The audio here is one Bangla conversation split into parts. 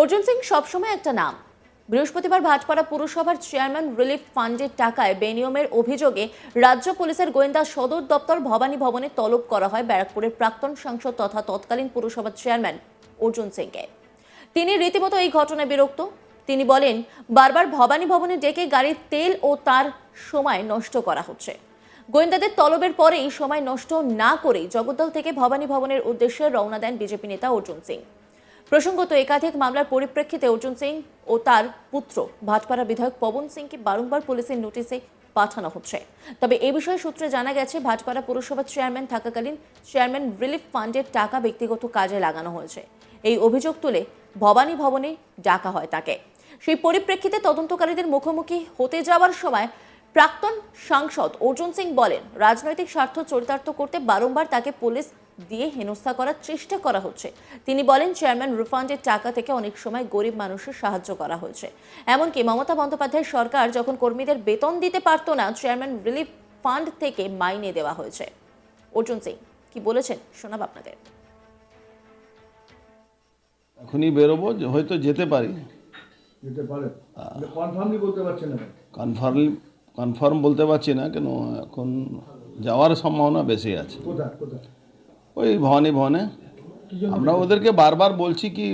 অর্জুন সিং সবসময় একটা নাম। বৃহস্পতিবার ভাটপাড়া পুরসভার চেয়ারম্যান রিলিফ ফান্ডের টাকায় বেনিয়মের অভিযোগে রাজ্য পুলিশের গোয়েন্দা সদর দপ্তর ভবানী ভবনে তলব করা হয় ব্যারাকপুরের প্রাক্তন সাংসদ তথা তৎকালীন পুরসভার চেয়ারম্যান অর্জুন সিংকে। তিনি রীতিমতো এই ঘটনায় বিরক্ত। তিনি বলেন, বারবার ভবানী ভবনে ডেকে গাড়ির তেল ও তার সময় নষ্ট করা হচ্ছে। গোয়েন্দাদের তলবের পরেই সময় নষ্ট না করেই জগদ্দল থেকে ভবানী ভবনের উদ্দেশ্যে রওনা দেন বিজেপি নেতা অর্জুন সিং। প্রসঙ্গত, একাধিক মামলার পরিপ্রেক্ষিতে অর্জুন সিং ও তার পুত্র ভাটপাড়া বিধায়ক পবন সিংকে বারংবার পুলিশের নোটিশে পাঠানো হচ্ছে। তবে এ বিষয়ে সূত্রে জানা গেছে, ভাটপাড়া পুরসভার চেয়ারম্যান থাকাকালীন চেয়ারম্যান রিলিফ ফান্ডের টাকা ব্যক্তিগত কাজে লাগানো হয়েছে। এই অভিযোগ তুলে ভবানী ভবনে ডাকা হয় তাকে। সেই পরিপ্রেক্ষিতে তদন্তকারীদের মুখোমুখি হতে যাওয়ার সময় প্রাক্তন সাংসদ অর্জুন সিং বলেন, রাজনৈতিক স্বার্থ চরিতার্থ করতে বারংবার তাকে পুলিশ দিয়ে হেনস্থা করার চেষ্টা করা হচ্ছে। তিনি বলেন চেয়ারম্যান রিফান্ডের টাকা থেকে অনেক সময় গরিব মানুষের সাহায্য করা হয়েছে। এমনকি মমতা বন্দ্যোপাধ্যায় সরকার যখন কর্মীদের বেতন দিতে পারতো না চেয়ারম্যান রিলিফ ফান্ড থেকে মাইনে দেওয়া হয়েছে। অর্জুন সিং কি বলেছেন শোনাব আপনাদের। এখনই বেরোবো হয়তো যেতে পারি। যেতে পারে। কনফার্মলি বলতে পারছেন না। কনফার্ম কনফার্ম বলতে পারছি না কেন এখন যাওয়ার সম্ভাবনা বেশি আছে। কোথায় কোথায়? ওই ভবানী ভবনে। আমরা ওদেরকে বারবার বলছি কি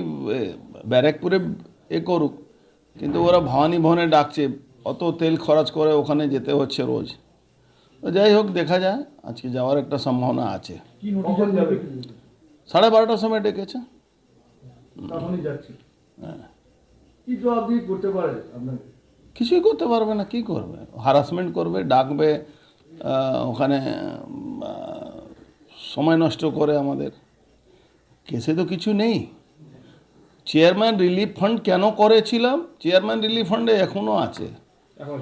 ব্যারাকপুরে এ করুক। কিন্তু ওরা ভবানী ভবনে ডাকছে অত তেল খরচ করে ওখানে যেতে হচ্ছে রোজ। যাই হোক দেখা যায় আজকে যাওয়ার একটা সম্ভাবনা আছে। সাড়ে বারোটার সময় ডেকেছে। হ্যাঁ। কিছুই করতে পারবে না কি করবে? হারাসমেন্ট করবে ডাকবে ওখানে সময় নষ্ট করে আমাদের। কেসে তো কিছু নেই। চেয়ারম্যান রিলিফ ফান্ড কেন করেছিলাম? চেয়ারম্যান রিলিফ ফান্ডে এখনও আছে। এখন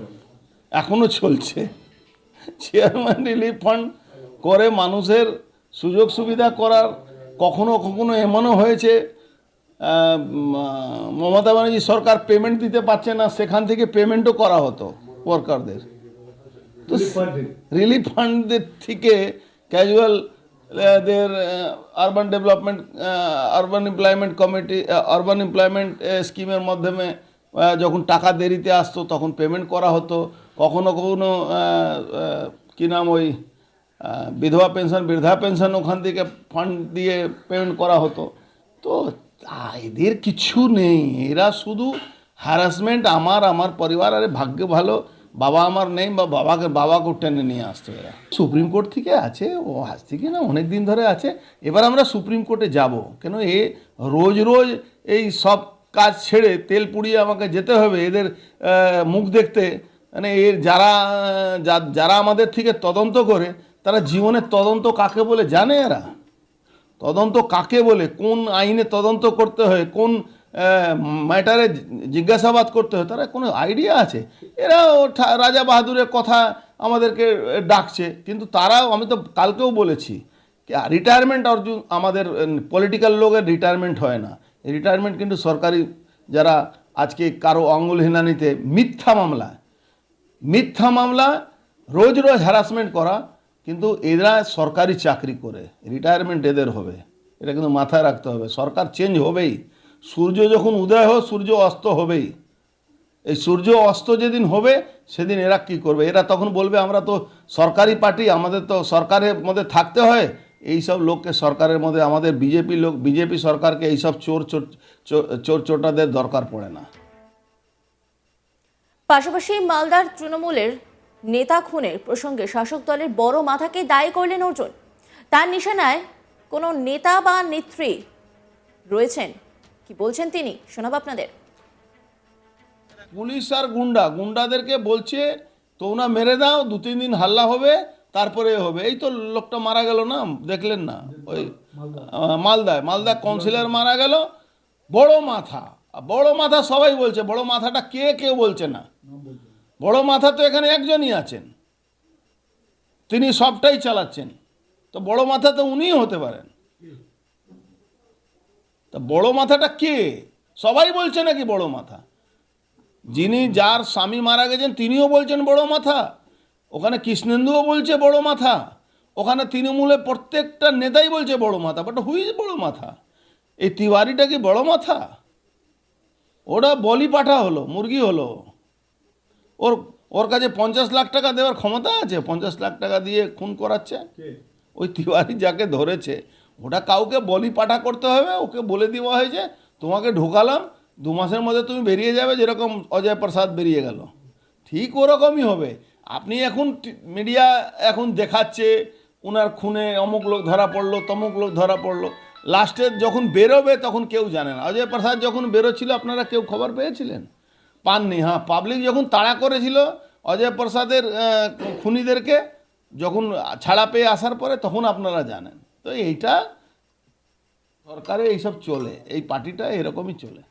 এখনও চলছে। চেয়ারম্যান রিলিফ ফান্ড করে মানুষের সুযোগ সুবিধা করার কখনো কখনো এমনও হয়েছে মমতা ব্যানার্জি সরকার পেমেন্ট দিতে পারছে না সেখান থেকে পেমেন্টও করা হতো ওয়ার্কারদের তো রিলিফ ফান্ডদের থেকে ক্যাজুয়াল দের urban development urban employment committee urban employment স্কিমের মাধ্যমে যখন টাকা দেরিতে আসতো, তখন পেমেন্ট করা হতো। কখনো কখনো কী নাম ওই বিধবা পেনশন বৃদ্ধা পেনশন ওখান থেকে ফান্ড দিয়ে পেমেন্ট করা হতো। তা- এদের কিছু নেই। এরা শুধু হ্যারাসমেন্ট আমার আমার পরিবার, আরে ভাগ্য ভালো। বাবা আমার নেই, বা বাবাকে বাবাকে টেনে নিয়ে আসতো এরা সুপ্রিম কোর্ট থেকে আছে, ও আজ থেকে না অনেক দিন ধরে আছে। এবার আমরা সুপ্রিম কোর্টে যাব। কেন এ রোজ রোজ এই সব কাজ ছেড়ে তেল পুড়িয়ে আমাকে যেতে হবে, এদের মুখ দেখতে। মানে এর যারা যারা আমাদের থেকে তদন্ত করে, তারা জীবনের তদন্ত কাকে বলে জানে এরা? তদন্ত কাকে বলে? কোন আইনে তদন্ত করতে হয়? কোন ম্যাটারে জিজ্ঞাসাবাদ করতে হয়? তারা কোনো আইডিয়া আছে? এরা ও ঠা- রাজা বাহাদুরের কথা আমাদেরকে ডাকছে। কিন্তু তারাও, আমি তো কালকেও বলেছি রিটায়ারমেন্ট অর্জুন আমাদের পলিটিক্যাল লোকের রিটায়ারমেন্ট হয় না। রিটায়ারমেন্ট কিন্তু সরকারি যারা আজকে কারও অঙ্গুল হিনানিতে মিথ্যা মামলা মিথ্যা মামলা, রোজ রোজ হ্যারাসমেন্ট করা, কিন্তু এরা সরকারি চাকরি করে। রিটায়ারমেন্ট এদের হবে। এটা কিন্তু মাথায় রাখতে হবে। সরকার চেঞ্জ হবেই। সূর্য যখন উদয় হোক, সূর্য অস্ত হবেই। এই সূর্য অস্ত যেদিন হবে, সেদিন এরা কি করবে? এরা তখন বলবে, আমরা তো সরকারি পার্টি, আমাদের তো সরকারের মধ্যে থাকতে হয়। এই সব লোককে সরকারের মধ্যে, আমাদের বিজেপি লোক, বিজেপি সরকারকে এইসব চোর চোর, চোর- চোর চোটাদের দরকার পড়ে না। পাশাপাশি মালদার তৃণমূলের নেতা খুনের প্রসঙ্গে শাসক দলের বড় মাথাকে দায়ী করলেন অর্জুন। তার নিশানায় কোনো নেতা বা নেত্রী রয়েছেন? কি বলছেন তিনি? শোনাব আপনাদের। পুলিশ আর গুন্ডা, গুন্ডাদেরকে বলছে, তোমরা মেরে দাও, দু, তিন দিন হাল্লা হবে, তারপরে হবে। এই তো লোকটা মারা গেল না? দেখলেন না? ওই মালদায়। মালদা কাউন্সিলর মারা গেল। বড় মাথা। বড় মাথা সবাই বলছে, বড় মাথাটা কে, কেউ বলছে না। বড় মাথা তো এখানে একজনই আছেন। তিনি সবটাই চালাচ্ছেন। তো বড় মাথা তো উনিই হতে পারেন। তা বড় মাথাটা কে? সবাই বলছে নাকি বড় মাথা? যিনি যার স্বামী মারা গেছেন তিনিও বলছেন বড় মাথা। ওখানে কৃষ্ণেন্দুও বলছে বড় মাথা। ওখানে তৃণমূলের প্রত্যেকটা নেতাই বলছে বড় মাথা বাট হুইজ বড় মাথা? এই তিওয়ারিটা কি বড় মাথা? ওটা বলি পাঠা হলো মুরগি হলো। ওর ওর কাছে পঞ্চাশ লাখ টাকা দেওয়ার ক্ষমতা আছে পঞ্চাশ লাখ টাকা দিয়ে খুন করাচ্ছে। ওই তিওয়ারি যাকে ধরেছে ওটা কাউকে বলি পাঠা করতে হবে ওকে বলে দেওয়া হয়েছে তোমাকে ঢোকালাম দু মাসের মধ্যে তুমি বেরিয়ে যাবে যেরকম অজয় প্রসাদ বেরিয়ে গেল। ঠিক ওরকমই হবে। আপনি এখন মিডিয়া এখন দেখাচ্ছে ওনার খুনে অমুক লোক ধরা পড়ল, তমুক লোক ধরা পড়ল। লাস্টে যখন বেরোবে তখন কেউ জানে না। অজয় প্রসাদ যখন বেরোচ্ছিল, আপনারা কেউ খবর পেয়েছিলেন? পাননি হ্যাঁ। পাবলিক যখন তাড়া করেছিল অজয় প্রসাদের খুনিদেরকে, যখন ছাড়া পেয়ে আসার পরে তখন আপনারা জানেন। তো এইটা সরকারে এইসব চলে। এই পার্টিটা এরকমই চলে।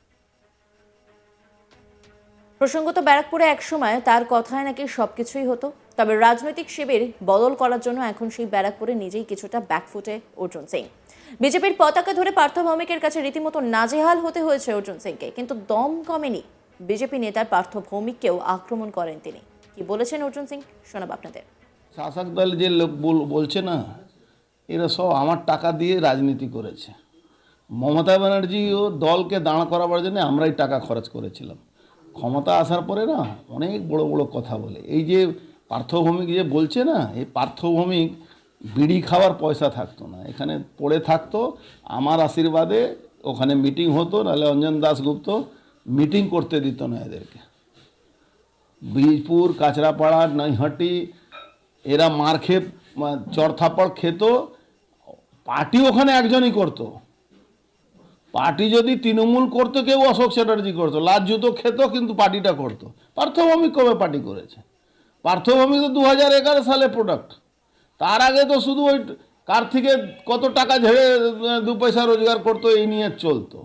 প্রসঙ্গত ব্যারাকপুরে একসময় তার কথায় নাকি সবকিছুই হতো, তবে রাজনৈতিক শিবির বদল করার জন্য এখন সেই ব্যারাকপুরে নিজেই কিছুটা ব্যাকফুটে অর্জুন সিং। বিজেপির পতাকা ধরে পার্থ ভৌমিকের কাছে রীতিমতো নাজেহাল হতে হয়েছে অর্জুন সিংকে, কিন্তু দম কমেনি। বিজেপি নেতার পার্থ ভৌমিককেও আক্রমণ করেন তিনি। কি বলেছেন অর্জুন সিং? শোনাব আপনাদের। শাসক দল যে লোক বল- বলছে না, এরা সব আমার টাকা দিয়ে রাজনীতি করেছে। মমতা ব্যানার্জিও দলকে দাঁড় করাবার জন্য আমরাই টাকা খরচ করেছিলাম। ক্ষমতা আসার পরে না অনেক বড় বড় কথা বলে। এই যে পার্থভৌমিক যে বলছে না, এই পার্থভৌমিক বিড়ি খাওয়ার পয়সা থাকতো না। এখানে পড়ে থাকতো, আমার আশীর্বাদে ওখানে মিটিং হতো, নাহলে অঞ্জন দাসগুপ্ত মিটিং করতে দিত না এদেরকে। বীজপুর কাঁচরাপাড়া, নৈহাটি, এরা মার খেয়ে চড়থাপড় খেত পার্টি ওখানে একজনই করতো। পার্টি যদি তৃণমূল করতো কেউ অশোক চ্যাটার্জি করতো লাজ জুতো খেত কিন্তু পার্টিটা করতো। পার্থভৌমিক কবে পার্টি করেছে? পার্থভৌমিক তো দু হাজার এগারো সালে প্রোডাক্ট তার আগে তো শুধু ওই কার থেকে কত টাকা ঝেড়ে দু পয়সা রোজগার করতো এই নিয়ে চলতো।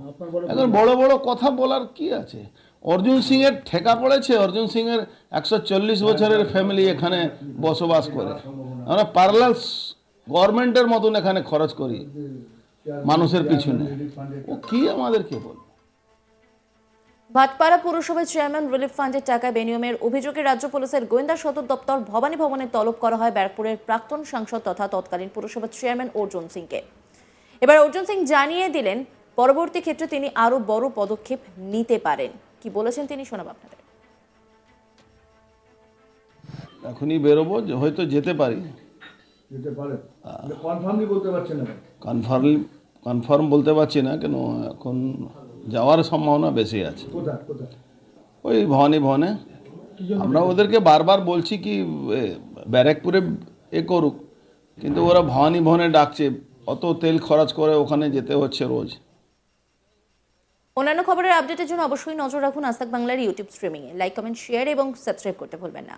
এখন বড় বড় কথা বলার কি আছে? অর্জুন সিং এর ঠেকা পড়েছে অর্জুন সিং এর একশো চল্লিশ বছরের ফ্যামিলি এখানে বসবাস করে। আমরা পার্লাল গভর্নমেন্টের মতন এখানে খরচ করি। মানুষের পিছনে। ও কি আমাদেরকে বলবে ভাটপাড়া পুরসভার চেয়ারম্যান রিলিফ ফান্ডের টাকা বেনিয়মের অভিযোগে রাজ্য পুলিশের গোয়েন্দা সদর দপ্তর ভবানী ভবনে তলব করা হয় ব্যারাকপুরের প্রাক্তন সাংসদ তথা তৎকালীন পুরসভার চেয়ারম্যান অর্জুন সিংকে। এবার অর্জুন সিং জানিয়ে দিলেন পরবর্তী ক্ষেত্রে তিনি আরও বড় পদক্ষেপ নিতে পারেন। কি বলেছেন তিনি শোনাব আপনাদের। এখনই বেরোবো হয়তো যেতে পারি। যেতে পারেন কনফার্মলি বলতে পারছেন না। কনফার্ম কনফার্ম বলতে পারছি না কেন এখন যাওয়ার সম্ভাবনা বেশি আছে। ওই ভবানী ভবনে। আমরা ওদেরকে বারবার বলছি কি ব্যারাকপুরে এ করুক কিন্তু ওরা ভবানী ভবনে ডাকছে অত তেল খরচ করে ওখানে যেতে হচ্ছে রোজ। অন্যান্য খবরের আপডেটের জন্য অবশ্যই নজর রাখুন আস্তাক বাংলার ইউটিউব স্ট্রিমিংয়ে লাইক কমেন্ট শেয়ার এবং সাবস্ক্রাইব করতে ভুলবেন না।